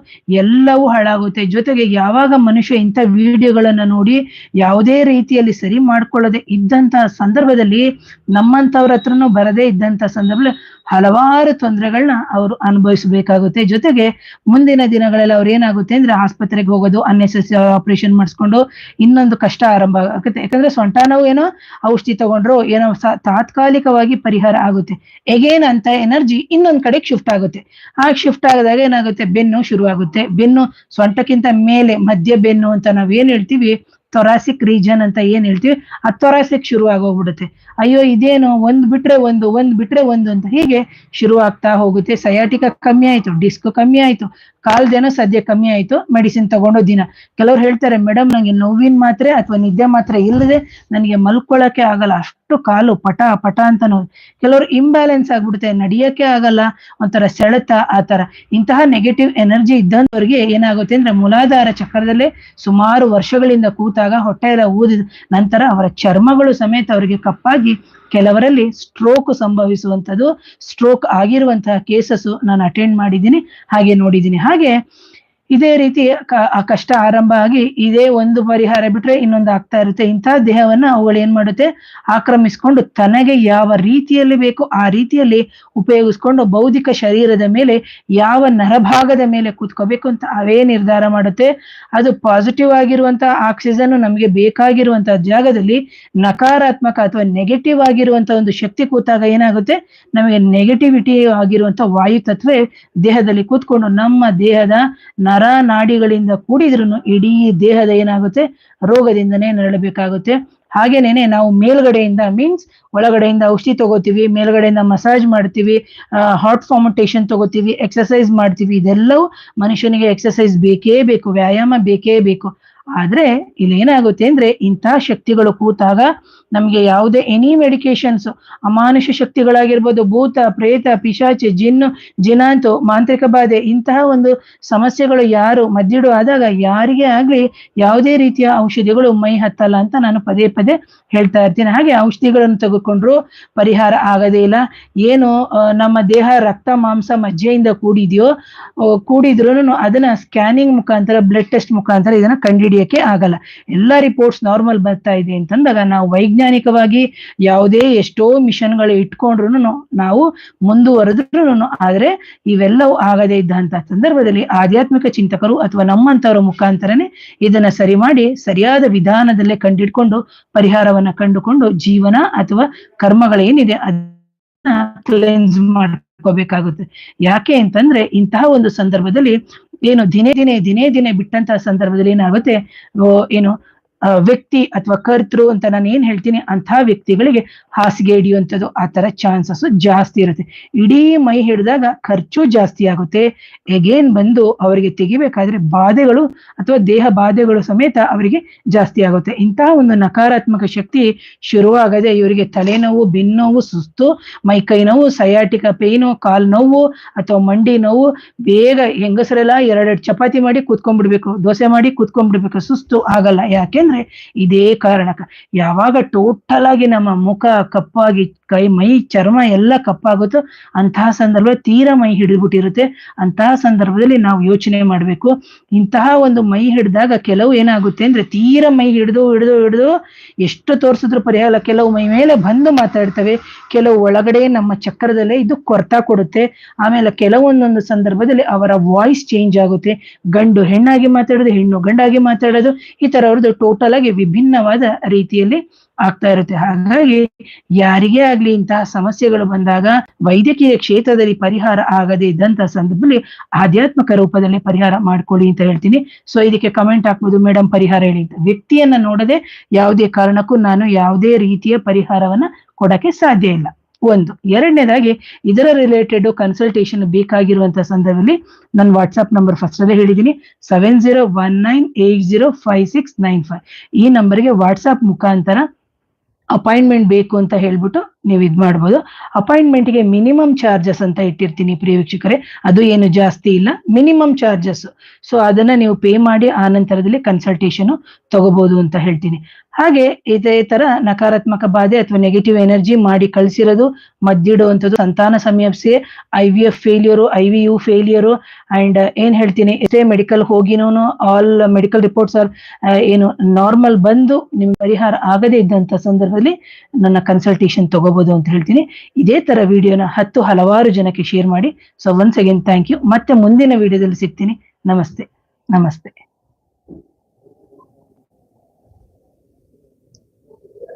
ಎಲ್ಲವೂ ಹಾಳಾಗುತ್ತೆ. ಜೊತೆಗೆ ಯಾವಾಗ ಮನುಷ್ಯ ಇಂಥ ವಿಡಿಯೋಗಳನ್ನ ನೋಡಿ ಸಂದರ್ಭದಲ್ಲಿ ಯಾವುದೇ ರೀತಿಯಲ್ಲಿ ಸರಿ ಮಾಡ್ಕೊಳ್ಳದೆ ಇದ್ದಂತ ಸಂದರ್ಭದಲ್ಲಿ ನಮ್ಮಂತವ್ರ ಹತ್ರನು ಬರದೇ ಇದ್ದಂತ ಸಂದರ್ಭದಲ್ಲಿ ಹಲವಾರು ತೊಂದರೆಗಳನ್ನ ಅವರು ಅನುಭವಿಸಬೇಕಾಗುತ್ತೆ. ಜೊತೆಗೆ ಮುಂದಿನ ದಿನಗಳಲ್ಲಿ ಅವ್ರು ಏನಾಗುತ್ತೆ ಅಂದ್ರೆ ಆಸ್ಪತ್ರೆಗೆ ಹೋಗೋದು ಅನ್ನೆಸೆಸರಿ ಆಪರೇಷನ್ ಮಾಡಿಸ್ಕೊಂಡು ಇನ್ನೊಂದು ಕಷ್ಟ ಆರಂಭ ಆಗುತ್ತೆ. ಯಾಕಂದ್ರೆ ಸೊಂಟ ನೋವು ಏನೋ ಔಷಧಿ ತಗೊಂಡ್ರು, ಏನೋ ತಾತ್ಕಾಲಿಕವಾಗಿ ಪರಿಹಾರ ಆಗುತ್ತೆ. ಎಗೇನ್ ಅಂತ ಎನರ್ಜಿ ಇನ್ನೊಂದ್ ಕಡೆಗೆ ಶಿಫ್ಟ್ ಆಗುತ್ತೆ. ಆ ಶಿಫ್ಟ್ ಆಗದಾಗ ಏನಾಗುತ್ತೆ? ಬೆನ್ನು ಶುರು ಆಗುತ್ತೆ ಬೆನ್ನು ಸೊಂಟಕ್ಕಿಂತ ಮೇಲೆ ಮಧ್ಯ ಬೆನ್ನು ಅಂತ ನಾವ್ ಏನ್ ಹೇಳ್ತೀವಿ? ತೊರಾಸಿಕ್ ರೀಜನ್ ಅಂತ ಏನ್ ಹೇಳ್ತೀವಿ? ಆ ಥೊರಾಸಿಕ್ ಶುರು ಆಗೋಗ್ಬಿಡುತ್ತೆ. ಅಯ್ಯೋ, ಇದೇನು? ಒಂದ್ ಬಿಟ್ರೆ ಒಂದು, ಒಂದ್ ಬಿಟ್ರೆ ಒಂದು ಅಂತ ಹೀಗೆ ಶುರು ಆಗ್ತಾ ಹೋಗುತ್ತೆ. ಸಯಾಟಿಕ ಕಮ್ಮಿ ಆಯ್ತು, ಡಿಸ್ಕ್ ಕಮ್ಮಿ ಆಯ್ತು ಕಾಲ್ದೇನೋ ಸದ್ಯ ಕಮ್ಮಿ ಆಯ್ತು, ಮೆಡಿಸಿನ್ ತಗೊಂಡೋ ದಿನ. ಕೆಲವ್ರು ಹೇಳ್ತಾರೆ ಮೇಡಮ್ ನಂಗೆ ನೋವಿನ ಮಾತ್ರೆ ಅಥವಾ ನಿದ್ದೆ ಮಾತ್ರೆ ಇಲ್ಲದೆ ನನಗೆ ಮಲ್ಕೊಳ್ಳಕ್ಕೆ ಆಗಲ್ಲ. ಅಷ್ಟು ಕಾಲು ಪಟ ಪಟ ಅಂತ ನೋವು. ಕೆಲವರು ಇಂಬ್ಯಾಲೆನ್ಸ್ ಆಗ್ಬಿಡುತ್ತೆ. ನಡಿಯಕ್ಕೆ ಆಗಲ್ಲ. ಒಂಥರ ಸೆಳೆತ ಆ ತರ ಇಂತಹ ನೆಗೆಟಿವ್ ಎನರ್ಜಿ ಇದ್ದಂತವ್ರಿಗೆ ಏನಾಗುತ್ತೆ ಅಂದ್ರೆ, ಮೂಲಾಧಾರ ಚಕ್ರದಲ್ಲೇ ಸುಮಾರು ವರ್ಷಗಳಿಂದ ಕೂತಾಗ ಹೊಟ್ಟೆ ಊದಿದ ನಂತರ ಅವರ ಚರ್ಮಗಳು ಸಮೇತ ಅವರಿಗೆ ಕಪ್ಪಾಗಿ ಕೆಲವರಲ್ಲಿ ಸ್ಟ್ರೋಕ್ ಸಂಭವಿಸುವಂಥದ್ದು. ಸ್ಟ್ರೋಕ್ ಆಗಿರುವಂತಹ ಕೇಸಸ್ ನಾನು ಅಟೆಂಡ್ ಮಾಡಿದ್ದೀನಿ, ಹಾಗೆ ನೋಡಿದ್ದೀನಿ. ಹಾಗೆ ಇದೇ ರೀತಿ ಆ ಕಷ್ಟ ಆರಂಭ ಆಗಿ ಇದೇ ಒಂದು ಪರಿಹಾರ ಬಿಟ್ರೆ ಇನ್ನೊಂದು ಆಗ್ತಾ ಇರುತ್ತೆ. ಇಂತಹ ದೇಹವನ್ನ ಅವುಗಳು ಏನ್ ಮಾಡುತ್ತೆ? ಆಕ್ರಮಿಸಿಕೊಂಡು ತನಗೆ ಯಾವ ರೀತಿಯಲ್ಲಿ ಬೇಕೋ ಆ ರೀತಿಯಲ್ಲಿ ಉಪಯೋಗಿಸ್ಕೊಂಡು ಬೌದ್ಧಿಕ ಶರೀರದ ಮೇಲೆ ಯಾವ ನರಭಾಗದ ಮೇಲೆ ಕೂತ್ಕೋಬೇಕು ಅಂತ ಅವೇ ನಿರ್ಧಾರ ಮಾಡುತ್ತೆ. ಅದು ಪಾಸಿಟಿವ್ ಆಗಿರುವಂತಹ ಆಕ್ಸಿಜನ್ ನಮಗೆ ಬೇಕಾಗಿರುವಂತಹ ಜಾಗದಲ್ಲಿ ನಕಾರಾತ್ಮಕ ಅಥವಾ ನೆಗೆಟಿವ್ ಆಗಿರುವಂತಹ ಒಂದು ಶಕ್ತಿ ಕೂತಾಗ ಏನಾಗುತ್ತೆ? ನಮಗೆ ನೆಗೆಟಿವಿಟಿ ಆಗಿರುವಂತ ವಾಯು ತತ್ವೇ ದೇಹದಲ್ಲಿ ಕೂತ್ಕೊಂಡು ನಮ್ಮ ದೇಹದ ನಾಡಿಗಳಿಂದ ಕೂಡಿದ್ರು ಇಡೀ ದೇಹದ ಏನಾಗುತ್ತೆ? ರೋಗದಿಂದನೇ ನರಳಬೇಕಾಗುತ್ತೆ. ಹಾಗೇನೇನೆ ನಾವು ಮೇಲ್ಗಡೆಯಿಂದ ಮೀನ್ಸ್ ಒಳಗಡೆಯಿಂದ ಔಷಧಿ ತಗೋತೀವಿ, ಮೇಲ್ಗಡೆಯಿಂದ ಮಸಾಜ್ ಮಾಡ್ತೀವಿ ಹಾಟ್ ಫಾರ್ಮಟೇಷನ್ ತಗೋತೀವಿ ಎಕ್ಸಸೈಸ್ ಮಾಡ್ತೀವಿ. ಇದೆಲ್ಲವೂ ಮನುಷ್ಯನಿಗೆ ಎಕ್ಸಸೈಸ್ ಬೇಕೇ ಬೇಕು, ವ್ಯಾಯಾಮ ಬೇಕೇ ಬೇಕು. ಆದ್ರೆ ಇಲ್ಲಿ ಏನಾಗುತ್ತೆ ಅಂದ್ರೆ ಇಂತಹ ಶಕ್ತಿಗಳು ಕೂತಾಗ ನಮ್ಗೆ ಯಾವುದೇ ಎನಿ ಮೆಡಿಕೇಶನ್ಸ್ ಅಮಾನುಷ ಶಕ್ತಿಗಳಾಗಿರ್ಬೋದು, ಭೂತ, ಪ್ರೇತ, ಪಿಶಾಚಿ ಜಿನ್ನು ಜಿನಾಂತು, ಮಾಂತ್ರಿಕ ಬಾಧೆ, ಇಂತಹ ಒಂದು ಸಮಸ್ಯೆಗಳು ಯಾರು ಮದ್ದಿಡು ಆದಾಗ ಯಾರಿಗೆ ಆಗ್ಲಿ ಯಾವುದೇ ರೀತಿಯ ಔಷಧಿಗಳು ಮೈ ಹತ್ತಲ್ಲ ಅಂತ ನಾನು ಪದೇ ಪದೇ ಹೇಳ್ತಾ ಇರ್ತೀನಿ. ಹಾಗೆ ಔಷಧಿಗಳನ್ನು ತೆಗೆದುಕೊಂಡ್ರು ಪರಿಹಾರ ಆಗದೇ ಇಲ್ಲ. ಏನು ನಮ್ಮ ದೇಹ ರಕ್ತ, ಮಾಂಸ ಮಜ್ಜೆಯಿಂದ ಕೂಡಿದೆಯೋ ಕೂಡಿದ್ರು ಅದನ್ನ ಸ್ಕ್ಯಾನಿಂಗ್ ಮುಖಾಂತರ ಬ್ಲಡ್ ಟೆಸ್ಟ್ ಮುಖಾಂತರ ಇದನ್ನ ಕಂಡುಹಿಡಿಯಕ್ಕೆ ಆಗಲ್ಲ. ಎಲ್ಲ ರಿಪೋರ್ಟ್ಸ್ ನಾರ್ಮಲ್ ಬರ್ತಾ ಇದೆ ಅಂತಂದಾಗ ನಾವು ವೈಜ್ಞಾನಿಕವಾಗಿ ಯಾವುದೇ ಎಷ್ಟೋ ಮಿಷನ್ಗಳು ಇಟ್ಕೊಂಡ್ರು ನಾವು ಮುಂದುವರೆದ್ರು ಆದ್ರೆ ಇವೆಲ್ಲವೂ ಆಗದೇ ಇದ್ದಂತ ಸಂದರ್ಭದಲ್ಲಿ ಆಧ್ಯಾತ್ಮಿಕ ಚಿಂತಕರು ಅಥವಾ ನಮ್ಮಂತವರ ಮುಖಾಂತರನೇ ಇದನ್ನ ಸರಿ ಮಾಡಿ ಸರಿಯಾದ ವಿಧಾನದಲ್ಲೇ ಕಂಡಿಡ್ಕೊಂಡು ಪರಿಹಾರವನ್ನ ಕಂಡುಕೊಂಡು ಜೀವನ ಅಥವಾ ಕರ್ಮಗಳೇನಿದೆ ಅದನ್ನ ಕ್ಲೆನ್ಸ್ ಮಾಡ್ಕೋಬೇಕಾಗುತ್ತೆ. ಯಾಕೆ ಅಂತಂದ್ರೆ ಇಂತಹ ಒಂದು ಸಂದರ್ಭದಲ್ಲಿ ಏನು ದಿನೇ ದಿನೇ ದಿನೇ ದಿನೇ ಬಿಟ್ಟಂತಹ ಸಂದರ್ಭದಲ್ಲಿ ಏನಾಗುತ್ತೆ ಏನು ವ್ಯಕ್ತಿ ಅಥವಾ ಕರ್ತೃ ಅಂತ ನಾನು ಏನ್ ಹೇಳ್ತೀನಿ ಅಂತಹ ವ್ಯಕ್ತಿಗಳಿಗೆ ಹಾಸಿಗೆ ಹಿಡಿಯುವಂಥದ್ದು ಆ ತರ ಚಾನ್ಸಸ್ ಜಾಸ್ತಿ ಇರುತ್ತೆ. ಇಡೀ ಮೈ ಹಿಡಿದಾಗ ಖರ್ಚು ಜಾಸ್ತಿ ಆಗುತ್ತೆ. ಎಗೇನ್ ಬಂದು ಅವರಿಗೆ ತೆಗಿಬೇಕಾದ್ರೆ ಬಾಧೆಗಳು ಅಥವಾ ದೇಹ ಬಾಧೆಗಳು ಸಮೇತ ಅವರಿಗೆ ಜಾಸ್ತಿ ಆಗುತ್ತೆ. ಇಂತಹ ಒಂದು ನಕಾರಾತ್ಮಕ ಶಕ್ತಿ ಶುರುವಾಗದೆ ಇವರಿಗೆ ತಲೆನೋವು, ಬೆನ್ನೋವು, ಸುಸ್ತು ಮೈಕೈ ನೋವು ಸಯಾಟಿಕ ಪೇನು ಕಾಲ್ ನೋವು ಅಥವಾ ಮಂಡಿ ನೋವು, ಬೇಗ ಹೆಂಗಸರೆಲ್ಲ ಎರಡೆರಡು ಚಪಾತಿ ಮಾಡಿ ಕೂತ್ಕೊಂಡ್ಬಿಡ್ಬೇಕು, ದೋಸೆ ಮಾಡಿ ಕೂತ್ಕೊಂಡ್ಬಿಡ್ಬೇಕು, ಸುಸ್ತು ಆಗಲ್ಲ. ಯಾಕೆಂದ್ರೆ ಇದೇ ಕಾರಣಕ್ಕ ಯಾವಾಗ ಟೋಟಲ್ ಆಗಿ ನಮ್ಮ ಮುಖ ಕಪ್ಪಾಗಿ ಕೈ, ಮೈ, ಚರ್ಮ ಎಲ್ಲ ಕಪ್ಪಾಗುತ್ತೋ. ಅಂತಹ ಸಂದರ್ಭ ತೀರಾ ಮೈ ಹಿಡಿದ್ಬಿಟ್ಟಿರುತ್ತೆ. ಅಂತಹ ಸಂದರ್ಭದಲ್ಲಿ ನಾವು ಯೋಚನೆ ಮಾಡಬೇಕು, ಇಂತಹ ಒಂದು ಮೈ ಹಿಡಿದಾಗ ಕೆಲವು ಏನಾಗುತ್ತೆ ಅಂದ್ರೆ ತೀರಾ ಮೈ ಹಿಡಿದು ಹಿಡಿದು ಹಿಡಿದು ಎಷ್ಟು ತೋರಿಸಿದ್ರು ಪರಿಹಾರ ಕೆಲವು ಮೈ ಮೇಲೆ ಬಂದು ಮಾತಾಡ್ತವೆ, ಕೆಲವು ಒಳಗಡೆ ನಮ್ಮ ಚಕ್ರದಲ್ಲೇ ಇದು ಕೊರತ ಕೊಡುತ್ತೆ. ಆಮೇಲೆ ಕೆಲವೊಂದೊಂದು ಸಂದರ್ಭದಲ್ಲಿ ಅವರ ವಾಯ್ಸ್ ಚೇಂಜ್ ಆಗುತ್ತೆ. ಗಂಡು ಹೆಣ್ಣಾಗಿ ಮಾತಾಡೋದು, ಹೆಣ್ಣು ಗಂಡಾಗಿ ಮಾತಾಡೋದು, ಈ ತರ ಅವ್ರದ್ದು ಟೋಟಲ್ ಆಗಿ ವಿಭಿನ್ನವಾದ ರೀತಿಯಲ್ಲಿ ಆಗ್ತಾ ಇರುತ್ತೆ. ಹಾಗಾಗಿ ಯಾರಿಗೇ ಆಗ್ಲಿ ಇಂತಹ ಸಮಸ್ಯೆಗಳು ಬಂದಾಗ ವೈದ್ಯಕೀಯ ಕ್ಷೇತ್ರದಲ್ಲಿ ಪರಿಹಾರ ಆಗದೆ ಇದ್ದಂತ ಸಂದರ್ಭದಲ್ಲಿ ಆಧ್ಯಾತ್ಮಿಕ ರೂಪದಲ್ಲಿ ಪರಿಹಾರ ಮಾಡ್ಕೊಳ್ಳಿ ಅಂತ ಹೇಳ್ತೀನಿ. ಸೊ ಇದಕ್ಕೆ ಕಮೆಂಟ್ ಹಾಕ್ಬೋದು. ಮೇಡಮ್ ಪರಿಹಾರ ಹೇಳಿ. ಅಂತ ವ್ಯಕ್ತಿಯನ್ನ ನೋಡದೆ ಯಾವುದೇ ಕಾರಣಕ್ಕೂ ನಾನು ಯಾವುದೇ ರೀತಿಯ ಪರಿಹಾರವನ್ನ ಕೊಡಕ್ಕೆ ಸಾಧ್ಯ ಇಲ್ಲ. ಒಂದು. ಎರಡನೇದಾಗಿ, ಇದರ ರಿಲೇಟೆಡ್ ಕನ್ಸಲ್ಟೇಷನ್ ಬೇಕಾಗಿರುವಂತ ಸಂದರ್ಭದಲ್ಲಿ ನನ್ನ ವಾಟ್ಸ್ಆಪ್ ನಂಬರ್ ಫಸ್ಟ್ ಅಲ್ಲೇ ಹೇಳಿದ್ದೀನಿ. Seven zero one nine eight zero five six nine five ಈ ನಂಬರ್ಗೆ ವಾಟ್ಸ್ಆಪ್ ಮುಖಾಂತರ ಅಪಾಯಿಂಟ್ಮೆಂಟ್ ಬೇಕು ಅಂತ ಹೇಳ್ಬಿಟ್ಟು ನೀವು ಇದ್ ಮಾಡ್ಬೋದು. ಅಪಾಯಿಂಟ್ಮೆಂಟ್ಗೆ ಮಿನಿಮಮ್ ಚಾರ್ಜಸ್ ಅಂತ ಇಟ್ಟಿರ್ತೀನಿ ಪ್ರಿಯ ಅದು ಏನು ಜಾಸ್ತಿ ಇಲ್ಲ. ಮಿನಿಮಮ್ ಚಾರ್ಜಸ್ ಸೊ ಅದನ್ನ ನೀವು ಪೇ ಮಾಡಿ ಆ ನಂತರದಲ್ಲಿ ಕನ್ಸಲ್ಟೇಷನ್ ತಗೋಬಹುದು ಅಂತ ಹೇಳ್ತೀನಿ. ಹಾಗೆ ಇದೇ ತರ ನಕಾರಾತ್ಮಕ ಬಾಧೆ ಅಥವಾ ನೆಗೆಟಿವ್ ಎನರ್ಜಿ ಮಾಡಿ ಕಳ್ಸಿರೋದು, ಮದ್ದಿಡುವಂಥದ್ದು ಸಂತಾನ ಸಮಸ್ಯೆ I V F failure I V U failure and ಏನ್ ಹೇಳ್ತೀನಿ, ಎಷ್ಟೇ ಮೆಡಿಕಲ್ ಹೋಗಿನೂ ಆಲ್ ಮೆಡಿಕಲ್ ರಿಪೋರ್ಟ್ಸ್ ಆರ್ ಏನು ನಾರ್ಮಲ್ ಬಂದು ನಿಮ್ ಪರಿಹಾರ ಆಗದೇ ಇದ್ದಂತ ಸಂದರ್ಭದಲ್ಲಿ ನನ್ನ ಕನ್ಸಲ್ಟೇಷನ್ ತಗೋಬಹುದು ಅಂತ ಹೇಳ್ತೀನಿ. ಇದೇ ತರ ವಿಡಿಯೋನ ಹತ್ತು ಹಲವಾರು ಜನಕ್ಕೆ ಶೇರ್ ಮಾಡಿ. So once again thank you ಮತ್ತೆ ಮುಂದಿನ ವಿಡಿಯೋದಲ್ಲಿ ಸಿಗ್ತೀನಿ. ನಮಸ್ತೆ. ನಮಸ್ತೆ.